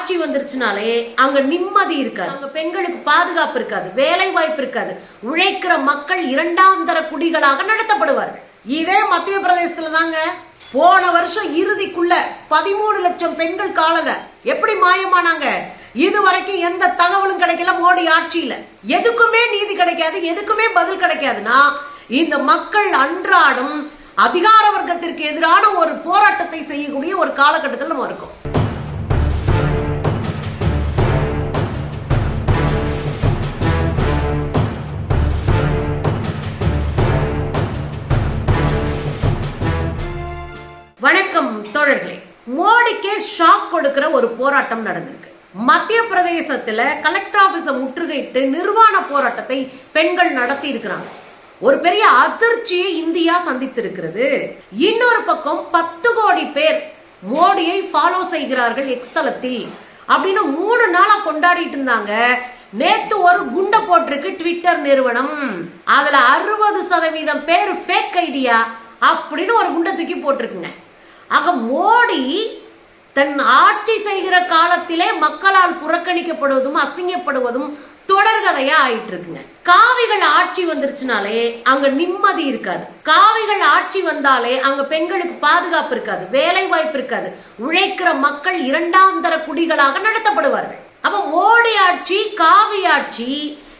ஆட்சி வந்துருச்சுனாலே அங்க நிம்மதி இருக்காது. அங்க பெண்களுக்கு பாதுகாப்பு இருக்காது. வேலை வாய்ப்பு இருக்காது. உழைக்கிற மக்கள் இரண்டாம் தர குடிகளாக நடத்தப்படுவார்கள். இதே மத்திய பிரதேசத்துல தாங்க போன வருஷம் இறுதிக்குள்ள பதிமூணு லட்சம் பெண்கள் காலல எப்படி மாயமானாங்க? இது வரைக்கும் எந்த தகவலும் கிடைக்கல மோடி ஆட்சியில. எதுக்குமே நீதி கிடைக்காது எதுக்குமே பதில் கிடைக்காதுன்னா இந்த மக்கள் அன்றாடம் அதிகார வர்க்கத்திற்கு எதிரான ஒரு போராட்டத்தை செய்யக்கூடிய ஒரு காலகட்டத்தில் நம்ம இருக்கோம். தோழர்களே மோடிக்கே ஷாக் கொடுக்கிற ஒரு போராட்டம் நடந்திருக்கு. மத்திய பிரதேசத்துல கலெக்டர் ஆபீஸை முற்றுகையிட்டு நிர்வாண போராட்டத்தை பெண்கள் நடத்தி இருக்கிறாங்க ஒரு பெரிய அதிர்ச்சியை இந்தியா சந்தித்திருக்கிறது. இன்னொரு பக்கம் பத்து கோடி பேர் மோடியை ஃபாலோ செய்கிறார்கள் எக்ஸ் தளத்தில். அப்படின்னு மூணு நாளா கொண்டாடிட்டு இருந்தாங்க. நேத்து ஒரு குண்டை போட்டிருக்கு ட்விட்டர் நிறுவனம். அதுல அறுபது சதவீதம் பேர் ஃபேக் ஐடியா அப்படின்னு ஒரு குண்டை தூக்கி போட்டிருக்குங்க. ஆக மோடி தன் ஆட்சி செய்கிற காலத்திலே மக்களால் புறக்கணிக்கப்படுவதும் அசிங்கப்படுவதும் தொடர்கதையா ஆயிட்டு இருக்குங்க காவிகள் ஆட்சி வந்துருச்சுனாலே அங்க நிம்மதி இருக்காது. காவிகள் ஆட்சி வந்தாலே அங்க பெண்களுக்கு பாதுகாப்பு இருக்காது வேலை வாய்ப்பு இருக்காது. உழைக்கிற மக்கள் இரண்டாம் தர குடிகளாக நடத்தப்படுவார்கள். அப்ப மோடி ஆட்சி காவி ஆட்சி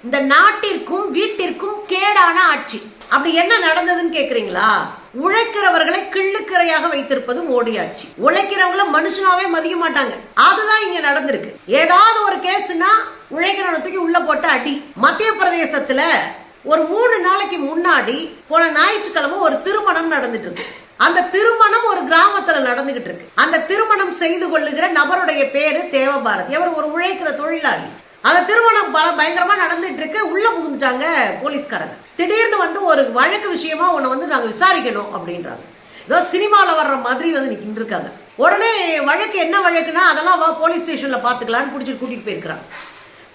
இந்த நாட்டிற்கும் வீட்டிற்கும் கேடான ஆட்சி. அப்படி என்ன நடந்ததுன்னு கேக்குறீங்களா? உழைக்கிறவர்களை கிள்ளுக்கிறையாக வைத்திருப்பதும் மோடி ஆட்சி உழைக்கிறவங்கள மனுஷனாவே மதிக்க மாட்டாங்க. அதுதான் இங்க நடந்திருக்கு. ஏதாவது ஒரு கேஸ்னா உழைக்கிறவனை தூக்கி உள்ள போட்டு அடி. மத்திய பிரதேசத்துல ஒரு மூணு நாளைக்கு முன்னாடி போன ஞாயிற்றுக்கிழமை ஒரு திருமணம் நடந்துட்டு இருக்கு அந்த திருமணம் ஒரு கிராமத்துல நடந்துகிட்டு இருக்கு அந்த திருமணம் செய்து கொள்ளுகிற நபருடைய பேரு தேவபாரதி. அவர் ஒரு உழைக்கிற தொழிலாளி. அந்த திருமணம் பல பயங்கரமா நடந்துட்டு இருக்கு உள்ள புகுந்துட்டாங்க போலீஸ்காரங்க. திடீர்னு வந்து ஒரு வழக்கு விஷயமா உன்னை வந்து நாங்க விசாரிக்கணும் அப்படின்றாங்க. ஏதோ சினிமாவில் வர்ற மாதிரி வந்து நிக்கிட்டு இருக்காங்க. உடனே வழக்கு என்ன வழக்குனா அதெல்லாம் வா போலீஸ் ஸ்டேஷன்ல பாத்துக்கலாம்னு பிடிச்சிட்டு கூட்டிட்டு போயிருக்கிறாங்க.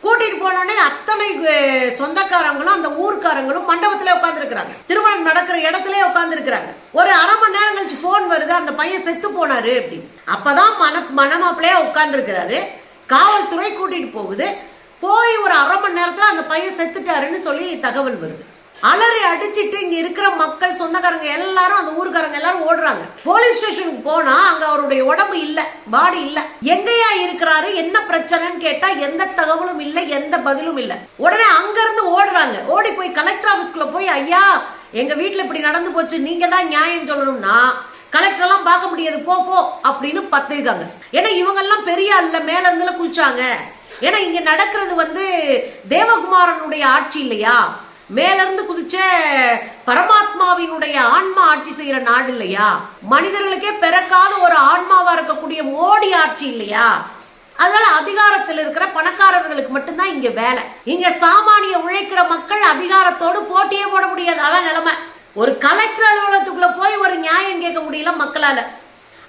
கூட்டிட்டு போனோடனே அத்தனை சொந்தக்காரங்களும் அந்த ஊர்க்காரங்களும் மண்டபத்தில் உட்காந்துருக்கிறாங்க திருமணம் நடக்கிற இடத்துல உட்காந்துருக்கிறாங்க ஒரு அரை மணி நேரம் கழிச்சு ஃபோன் வருது அந்த பையன் செத்து போனாரு அப்படின்னு. அப்பதான் மன மணமாப்பிள்ளையா உட்காந்துருக்கிறாரு காவல்துறை கூட்டிட்டு போகுது. போய் ஒரு அரை மணி நேரத்துல அந்த பையன் செத்துட்டாருன்னு சொல்லி தகவல் வருது. அலறி அடிச்சிட்டு இங்க இருக்கிற மக்கள் சொந்தக்காரங்க எல்லாரும் அந்த ஊருக்காரங்க எல்லாரும் ஓடுறாங்க. போலீஸ் ஸ்டேஷனுக்கு போனா அங்க அவருடைய உடம்பு இல்ல பாடி இல்ல. எங்கேயா இருக்கிறாரு என்ன பிரச்சனைன்னு கேட்டா எந்த தகவலும் இல்ல எந்த பதிலும் இல்ல. உடனே அங்க இருந்து ஓடுறாங்க. ஓடி போய் கலெக்டர் ஆபீஸ்க்குள்ள போய் ஐயா எங்க வீட்டுல இப்படி நடந்து போச்சு நீங்க தான் நியாயம் சொல்லணும்னா கலெக்டர் எல்லாம் பார்க்க முடியாது போ போ அப்படின்னு பத்திருக்காங்க. ஏன்னா இவங்க எல்லாம் பெரிய அல்ல மேல இருந்துல குளிச்சாங்க. ஏன்னா இங்க நடக்கிறது வந்து தேவகுமாரனுடைய ஆட்சி இல்லையா? மேலிருந்து குதிச்ச பரமாத்மாவினுடைய ஆன்மா ஆட்சி செய்யற நாடு இல்லையா? மனிதர்களுக்கே பிறக்காத ஒரு ஆன்மாவா இருக்கக்கூடிய மோடி ஆட்சி இல்லையா? அதனால அதிகாரத்தில் இருக்கிற பணக்காரர்களுக்கு மட்டும்தான் இங்க வேலை. இங்க சாமானிய உழைக்கிற மக்கள் அதிகாரத்தோடு போட்டியே போட முடியாது. அதான் நிலைமை. ஒரு கலெக்டர் அலுவலகத்துக்குள்ள போய் ஒரு நியாயம் கேட்க முடியல மக்களால.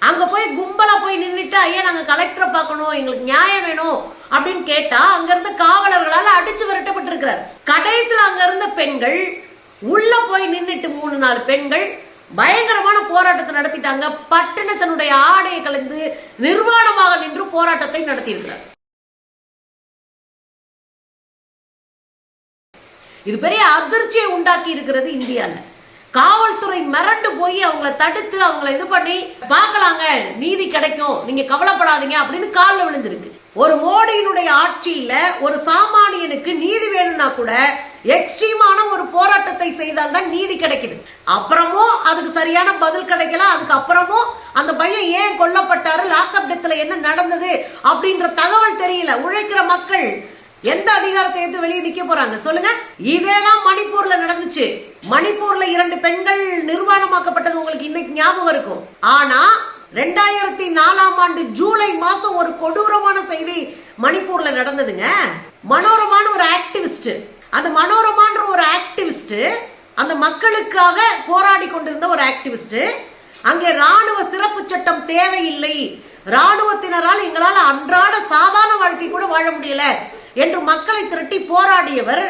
அங்கே போய் கும்பலாக போய் நின்றுட்டு ஐயா நாங்கள் கலெக்டரை பார்க்கணும் எங்களுக்கு நியாயம் வேணும் அப்படின்னு கேட்டால் அங்கேருந்து காவலர்களால் அடித்து விரட்டப்பட்டிருக்கிறார். கடைசியில் அங்கேருந்த பெண்கள் உள்ளே போய் நின்றுட்டு மூணு நாலு பெண்கள் பயங்கரமான போராட்டத்தை நடத்திட்டாங்க. பட்டண தன்னுடைய ஆடையை கலந்து நிர்வாணமாக நின்று போராட்டத்தை நடத்தியிருக்கிறார். இது பெரிய அதிர்ச்சியை உண்டாக்கி இருக்கிறது இந்தியாவில் காவல்துறை மிரண்டு போய் அவங்கள தடுத்து அவங்கள இது பண்ணி பார்க்கலாங்க நீதி கிடைக்கும். நீங்க கவலைப்படாதீங்க அப்படின்னு காலில் விழுந்திருக்கு. ஒரு மோடியினுடைய ஆட்சியில ஒரு சாமானியனுக்கு நீதி வேணும்னா கூட எக்ஸ்ட்ரீமான ஒரு போராட்டத்தை செய்தால் தான் நீதி கிடைக்குது. அப்புறமும் அதுக்கு சரியான பதில் கிடைக்கல அதுக்கு அப்புறமும் அந்த பையன் ஏன் கொல்லப்பட்டாரு லாக்அப் டெத்தில் என்ன நடந்தது அப்படின்ற தகவல் தெரியல. உழைக்கிற மக்கள் எந்த அதிகாரத்தை எடுத்து வெளியே நிக்க போறாங்க சொல்லுங்க. இதேதான் மணிப்பூர்ல நடந்துச்சு. மணிப்பூர்ல இரண்டு பெண்கள் நிர்வாணமாக்கப்பட்டது உங்களுக்கு இன்னைக்கு ஞாபகம் இருக்கும். ஆனா ரெண்டாயிரத்தி நாலாம் ஆண்டு ஜூலை மாசம் ஒரு கொடூரமான செய்தி மணிப்பூர்ல நடந்ததுங்க. மனோரமான ஒரு ஆக்டிவிஸ்ட் அந்த மனோரமான்ற ஒரு ஆக்டிவிஸ்ட் அந்த மக்களுக்காக போராடி கொண்டிருந்த ஒரு ஆக்டிவிஸ்ட் அங்கே ராணுவ சிறப்பு சட்டம் தேவையில்லை. ராணுவத்தினரால் எங்களால் அன்றாட சாதாரண வாழ்க்கை கூட வாழ முடியல. என்று மக்களை திரட்டி போராடியவர்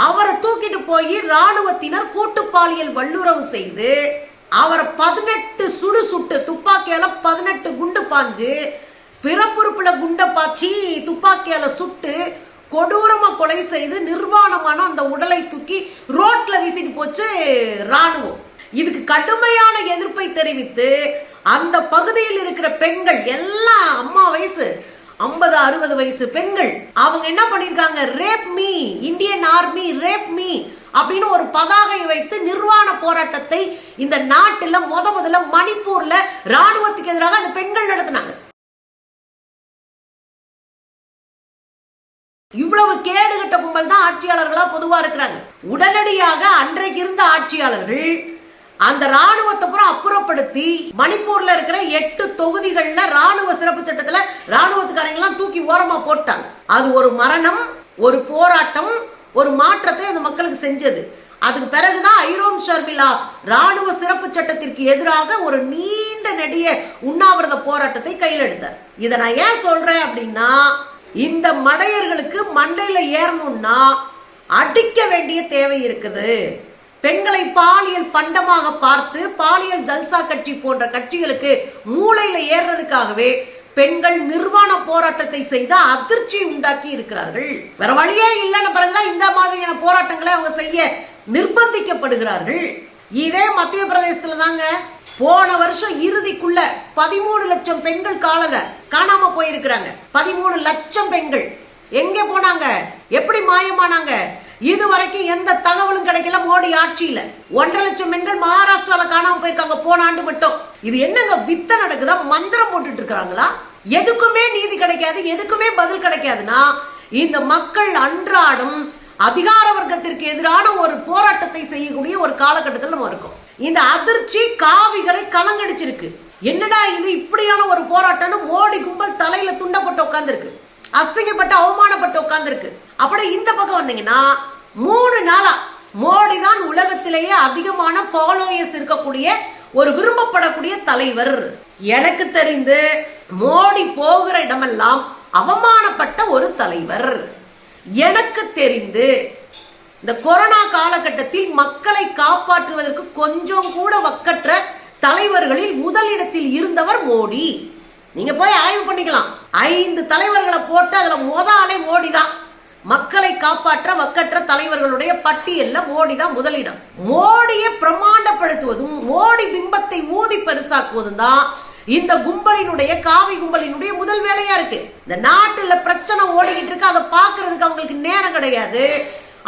அவரை தூக்கிட்டு போய் ராணுவத்தினர் கூட்டு பாலியல் வல்லுறவு செய்து அவரை பதினெட்டு சுடு சுட்டு துப்பாக்கியால பதினெட்டு குண்டு பாஞ்சு பிறப்புறுப்புல குண்டை பாய்ச்சி துப்பாக்கியால சுட்டு கொடூரமா கொலை செய்து நிர்வாணமான அந்த உடலை தூக்கி ரோட்ல வீசிட்டு போச்சு ராணுவம் இதுக்கு கடுமையான எதிர்ப்பை தெரிவித்து அந்த பகுதியில் இருக்கிற பெண்கள் எல்லாம் அம்மா வயசு ஐம்பது அறுபது வயசு பெண்கள். அவங்க என்ன பண்ணிருக்காங்க? Rape me Indian army rape me அப்படின்னு ஒரு பதாகை வைத்து நிர்வாண போராட்டத்தை இந்த நாட்டில் முத முதல்ல மணிப்பூர்ல ராணுவத்துக்கு எதிராக அந்த பெண்கள் நடத்தினாங்க. இவ்வளவு கேடுகட்ட கும்பல் தான் ஆட்சியாளர்களா பொதுவா இருக்கிறாங்க. உடனடியாக அன்றைக்கு இருந்த ஆட்சியாளர்கள் அந்த ராணுவத்தை பயன்படுத்தி மணிப்பூர்ல இருக்கிற எட்டு தொகுதிகள்ல ராணுவ சிறப்பு சட்டத்துல ராணுவத்துக்காரங்க எல்லாம் தூக்கி ஓரமா போட்டாங்க. அது ஒரு மரணம் ஒரு போராட்டம் ஒரு மாற்றத்தை அந்த மக்களுக்கு செஞ்சது. அதுக்கு பிறகுதான் ஐரோம் ஷர்மிளா ராணுவ சிறப்பு சட்டத்திற்கு எதிராக ஒரு நீண்ட நெடிய உண்ணாவிரத போராட்டத்தை கையில் எடுத்தார். இதை நான் ஏன் சொல்றேன் அப்படின்னா இந்த மடையர்களுக்கு மண்டையில ஏறணும்னா அடிக்க வேண்டிய தேவை இருக்குது. பெண்களை பாலியல் பண்டமாக பார்த்து பாலியல் ஜல்சா கட்சி போன்ற கட்சிகளுக்கு மூளையில ஏறுறதுக்காகவே பெண்கள் நிர்வாண போராட்டத்தை செய்து அதிர்ச்சி உண்டாக்கி இருக்கிறார்கள். வேற வழியே இல்லைன்னு பிறகுதான் இந்த மாதிரியான போராட்டங்களை அவங்க செய்ய நிர்பந்திக்கப்படுகிறார்கள். இதே மத்திய பிரதேசத்துல தாங்க போன வருஷம் இறுதிக்குள்ள பதிமூணு லட்சம் பெண்கள் காணல காணாம போயிருக்கிறாங்க. பதிமூணு லட்சம் பெண்கள். எங்க போனாங்க? எப்படி மாயமானாங்க? இது வரைக்கும் எந்த தகவலும் கிடைக்கல. மோடி ஆட்சியில ஒன்றரை லட்சம் பெண்கள் மகாராஷ்டிரால காணாம போயிருக்காங்க. போன ஆண்டு மட்டும். இது என்னங்க வித்த நடக்குதா? மந்திரம் போட்டுட்டு இருக்காங்களா? எதுக்குமே நீதி கிடைக்காது. எதுக்குமே பதில் கிடைக்காதுன்னா இந்த மக்கள் அன்றாடம் அதிகார வர்க்கத்திற்கு எதிரான ஒரு போராட்டத்தை செய்யக்கூடிய ஒரு காலகட்டத்தில் நம்ம இருக்கோம். இந்த அதிர்ச்சி காவிகளை கலங்கடிச்சிருக்கு. என்னடா இது இப்படியான ஒரு போராட்டம்னு மோடி கும்பல் தலையில துண்டப்பட்டு உட்காந்துருக்கு அசிங்கப்பட்டு அவமானப்பட்டு உட்காந்துருக்கு அப்படி இந்த பக்கம் வந்தீங்கன்னா மூணு நாளா மோடி தான் உலகத்திலேயே அதிகமான ஃபாலோயர்ஸ் இருக்கக்கூடிய ஒரு விரும்பப்படக்கூடிய தலைவர். எனக்கு தெரிந்து மோடி போகிற இடமெல்லாம் அவமானப்பட்ட ஒரு தலைவர். எனக்கு தெரிந்து இந்த கொரோனா காலகட்டத்தில் மக்களை காப்பாற்றுவதற்கு கொஞ்சம் கூட வக்கற்ற தலைவர்களில் முதலிடத்தில் இருந்தவர் மோடி. நீங்க போய் ஆய்வு பண்ணிக்கலாம். ஐந்து தலைவர்களை போட்டு அதுல முத ஆளே மோடி தான் மக்களை காப்பாற்ற வக்கற்ற தலைவர்களுடைய பட்டியல்ல மோடி தான் முதலிடம். மோடியை பிரமாண்டப்படுத்துவதும் மோடி பிம்பத்தை ஊதி பெருசாக்குவதும் தான் இந்த கும்பலினுடைய காவி கும்பலினுடைய முதல் வேலையா இருக்கு. இந்த நாட்டுல பிரச்சனை ஓடிக்கிட்டு இருக்கு அதை பாக்குறதுக்கு அவங்களுக்கு நேரம் கிடையாது.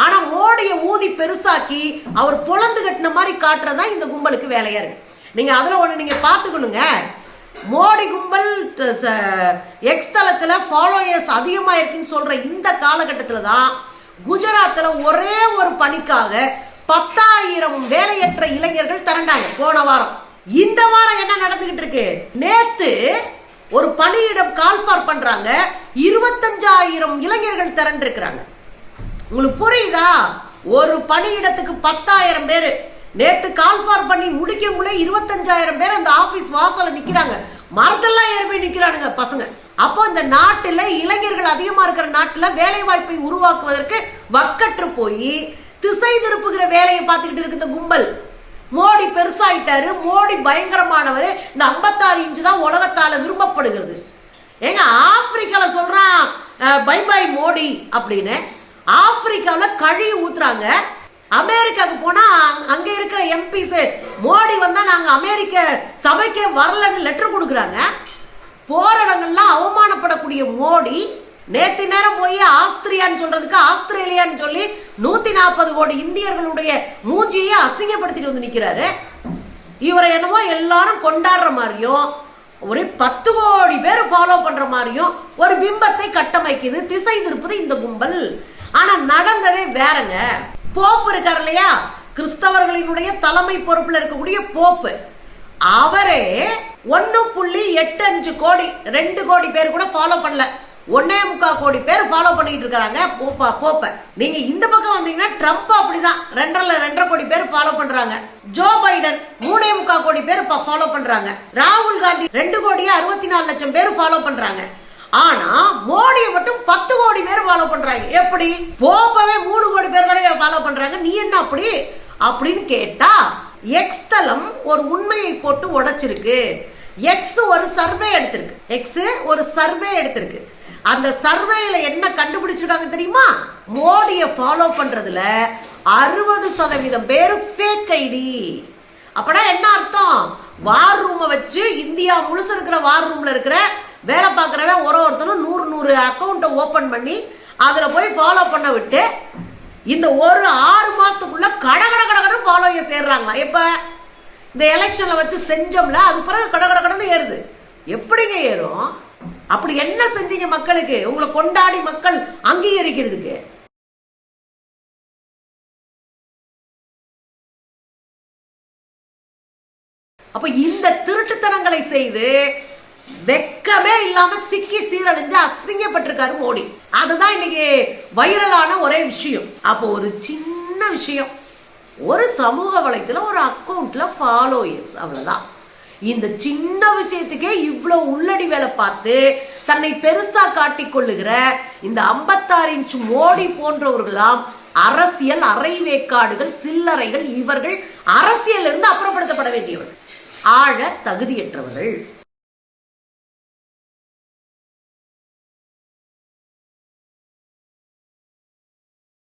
ஆனா மோடியை ஊதி பெருசாக்கி அவர் புலந்து கட்டின மாதிரி காட்டுறதா இந்த கும்பலுக்கு வேலையா இருக்கு. நீங்க அதுல ஒண்ணு நீங்க பாத்துக்கணுங்க மோடி கும்பல் எக்ஸ் தளத்தில் ஃபாலோயர்ஸ் அதிகமாக இருக்குன்னு சொல்கிற இந்த காலகட்டத்தில் தான் குஜராத்தில் ஒரே ஒரு பணிக்காக பத்தாயிரம் வேலையற்ற இளைஞர்கள் திரண்டாங்க. போன வாரம். இந்த வாரம் என்ன நடந்துகிட்டு இருக்கு? நேத்து ஒரு பணியிடம் கால்ஃபார் பண்றாங்க. இருபத்தஞ்சாயிரம் இளைஞர்கள் திரண்டிருக்கிறாங்க. உங்களுக்கு புரியுதா? ஒரு பணியிடத்துக்கு பத்தாயிரம் பேர். நேத்து கால்ஃபார் பண்ணி முடிக்கக்குள்ள இருபத்தஞ்சாயிரம் பேர் அந்த ஆபீஸ் வாசலில் நிக்கிறாங்க. மரத்தெல்லாம் ஏறி போய் நிக்கிறானுங்க பசங்க. அப்போ இந்த நாட்டுல இளைஞர்கள் அதிகமா இருக்கிற நாட்டுல வேலை வாய்ப்பை உருவாக்குவதற்கு வக்கற்று போய் திசை திருப்புகிற வேலையை பார்த்துக்கிட்டு இருக்கு கும்பல். மோடி பெருசாயிட்டாரு மோடி பயங்கரமானவர் இந்த ஐம்பத்தாறு இன்ச்சு தான் உலகத்தால விரும்பப்படுகிறது. ஏங்க ஆப்பிரிக்கால சொல்றான் பை பை மோடி அப்படின்னு. ஆப்பிரிக்காவில் கழி ஊத்துறாங்க. அமெரிக்காவுக்கு போனா அங்க- இருக்கிற எம்பிஸ் மோடி வந்தா நாங்க அமெரிக்க சபைக்கே வரலன்னு லெட்டர் கொடுக்குறாங்க. போற இடங்கள்லாம் அவமானப்படக்கூடிய மோடி நேற்று நேரம் போய் ஆஸ்திரியான்னு சொல்றதுக்கு ஆஸ்திரேலியான்னு சொல்லி நூத்தி நாற்பது கோடி இந்தியர்களுடைய மூஞ்சியை அசிங்கப்படுத்திட்டு வந்து நிக்கிறாரு. இவரை என்னமோ எல்லாரும் கொண்டாடுற மாதிரியும் ஒரு பத்து கோடி பேர் ஃபாலோ பண்ற மாதிரியும் ஒரு பிம்பத்தை கட்டமைக்குது திசை திருப்புது இந்த கும்பல். ஆனா நடந்ததே வேறங்க. போப்பு இருக்கார் இல்லையா? கிறிஸ்தவர்களினுடைய தலைமை பொறுப்பில் இருக்கக்கூடிய போப்பு. அவரே ஒன்று புள்ளி எட்டு அஞ்சு கோடி ரெண்டு கோடி பேர் கூட ஃபாலோ பண்ணல. ஒன்னே முக்கால் கோடி பேர் ஃபாலோ பண்ணிட்டு இருக்கிறாங்க போப்பா போப்ப. நீங்க இந்த பக்கம் வந்தீங்கன்னா ட்ரம்ப் அப்படிதான். ரெண்டரை ரெண்டரை கோடி பேர் ஃபாலோ பண்றாங்க. ஜோ பைடன் மூணே முக்கால் கோடி பேர் ஃபாலோ பண்றாங்க. ராகுல் காந்தி ரெண்டு கோடி அறுபத்தி நாலு லட்சம் பேர் ஃபாலோ பண்றாங்க. ஆனா மோடியை மட்டும் பத்து கோடி பேர் ஃபாலோ பண்றாங்க. எப்படி? போப்பவே மூணு கோடி பேர் தானே ஃபாலோ பண்றாங்க. நீ என்ன அப்படி? அப்படின்னு கேட்டா எக்ஸ் தளம் ஒரு உண்மையை போட்டு உடைச்சிருக்கு. எக்ஸ் ஒரு சர்வே எடுத்திருக்கு. எக்ஸ் ஒரு சர்வே எடுத்திருக்கு. அந்த சர்வேல என்ன கண்டுபிடிச்சிருக்காங்க தெரியுமா? மோடியை ஃபாலோ பண்றதுல அறுபது சதவீதம் பேர் ஃபேக் ஐடி அப்படா என்ன அர்த்தம்? வார் ரூமை வச்சு இந்தியா முழுசு இருக்கிற வார் ரூம்ல இருக்கிற வேலை பார்க்குறவன் ஒரு ஒருத்தனும் நூறு நூறு அக்கௌண்ட்டை ஓப்பன் பண்ணி அதில் போய் ஃபாலோ பண்ண விட்டு இந்த ஒரு ஆறு மாதத்துக்குள்ளே கட கட கடகடன்னு கட ஃபாலோயர் சேர்றாங்களா இப்போ இந்த எலெக்ஷனில் வச்சு செஞ்சோம்ல அது பிறகு கட கட கடன்னு ஏறுது. எப்படிங்க ஏறும்? அப்படி என்ன செஞ்சீங்க மக்களுக்கு? உங்களை கொண்டாடி மக்கள் அங்கீகரிக்கிறதுக்கு. அப்ப இந்த திருட்டுத்தனங்களை செய்து வெக்கமே இல்லாம சிக்கி சீரழிஞ்சு அசிங்கப்பட்டிருக்காரு மோடி. அதுதான் இன்னைக்கு வைரலான ஒரே விஷயம். அப்போ ஒரு சின்ன விஷயம். ஒரு சமூக வலைத்துல ஒரு அக்கௌண்ட்ல ஃபாலோயர்ஸ் அவ்வளவுதான். இந்த சின்ன விஷயத்துக்கே இவ்வளோ உள்ளடி வேலை பார்த்து தன்னை பெருசா காட்டி கொள்ளுகிற இந்த ஐம்பத்தாறு இன்ச் மோடி போன்றவர்களாம் அரசியல் அரைவேக்காடுகள் சில்லறைகள் இவர்கள் அரசியல் இருந்து அப்புறப்படுத்தப்பட வேண்டியவர்கள் ஆழ தகுதியற்றவர்கள்.